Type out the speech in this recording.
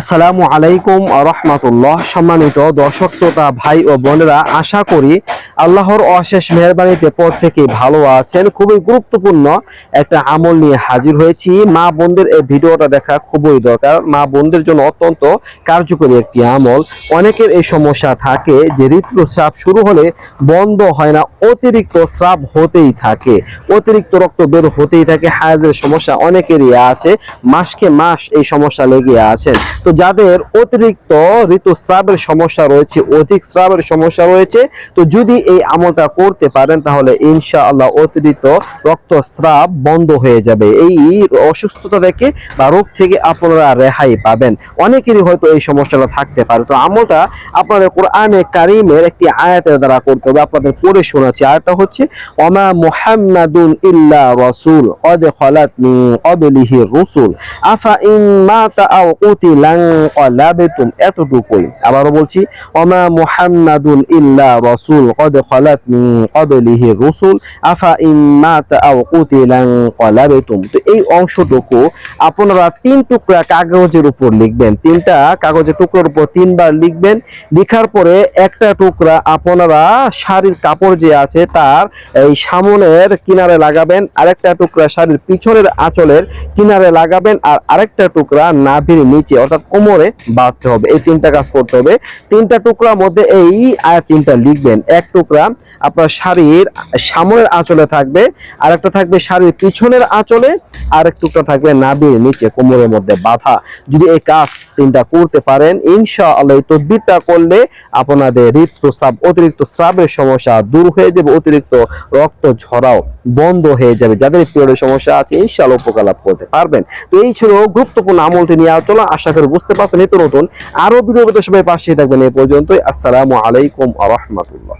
আসসালামু আলাইকুম রহমতুল্লাহ। সম্মানিত দর্শক, শ্রোতা, ভাই ও বোনেরা, আশা করি আল্লাহর অশেষ মেহরবানিতে প্রত্যেকে ভালো আছেন। খুবই গুরুত্বপূর্ণ একটা আমল নিয়ে হাজির হয়েছি। মা বোনদের এই ভিডিওটা দেখা খুবই দরকার। মা বোনদের জন্য অত্যন্ত কার্যকরী একটি আমল। অনেকের এই সমস্যা থাকে যে ঋতুস্রাব শুরু হলে বন্ধ হয় না, অতিরিক্ত স্রাব হতেই থাকে, অতিরিক্ত রক্ত বের হতেই থাকে হায়াজের সমস্যা অনেকেরই আছে। মাসকে মাস এই সমস্যা লেগে আছেন। তো যাদের অতিরিক্ত ঋতুস্রাবের সমস্যা রয়েছে, অধিক স্রাবের সমস্যা রয়েছে, তো যদি এই আমলটা করতে পারেন, তাহলে ইনশাআল্লাহ অতিরিক্ত রক্তস্রাব বন্ধ হয়ে যাবে। এই অসুস্থতা থেকে বা রোগ থেকে আপনারা রেহাই পাবেন। অনেকেরই হয়তো এই সমস্যাটা থাকতে পারে। তো আমলটা আপনাদের কোরআনে কারিমের একটি আয়াতের দ্বারা করতে হবে। আপনাদের পড়ে শোনাচ্ছি। আয়াতটা হচ্ছে অমা মোহাম্মাদুল ইল্লা রসুল অদে খালাত মিন ক্বাবলিহি রুসুল। আফা ইন মাতা আও আনকালাবেতুম এতটুকুই। আবারও বলছি, ওমা মুহাম্মাদুন ইল্লা রাসূল, কদ খালাত মিন ক্বাবলিহি রুসুল, আফা ইম্মাত আও কুতিলান কলাবেতুম তো এই অংশটুকু আপনারা তিন টুকরা কাগজের উপর লিখবেন। তিনটা কাগজের টুকরোর উপর তিনবার লিখবেন। লিখার পরে একটা টুকরা আপনারা শাড়ির কাপড় যে আছে তার এই সামনের কিনারে লাগাবেন, আরেকটা টুকরা শাড়ির পিছনের আঁচলের কিনারে লাগাবেন, আর আরেকটা টুকরা নাভির নিচে, অর্থাৎ কোমরে বাঁধতে হবে, এই তিনটা কাজ করতে হবে। তিনটা টুকরার মধ্যে এই আর তিনটা লিখবেন। এক টুকরা আপনার শাড়ির সামনের আঁচলে থাকবে, আরেকটা থাকবে শাড়ির পিছনের আঁচলে, আরেক টুকরা থাকবে নাভির নিচে, কোমরের মধ্যে বাঁধা। যদি এই কাজ তিনটা করতে পারেন, ইনশাআল্লাহ এই তদবিরটা করলে আপনাদের ঋতুস্রাব অতিরিক্ত স্রাবের সমস্যা দূর হয়ে যাবে, অতিরিক্ত রক্ত ঝরাও বন্ধ হয়ে যাবে। যাদের পিরিয়ডের সমস্যা আছে, ইনশাআল্লাহ উপকার লাভ করতে পারবেন। তো এই ছিল গুরুত্বপূর্ণ আমলটি নিয়ে আলোচনা। আশা করি বুঝতে পারছেন তো নতুন, আরও ভিডিও সবাই পাশে থাকবেন এ পর্যন্ত আসসালামু আলাইকুম আ রহমতুল্লাহ।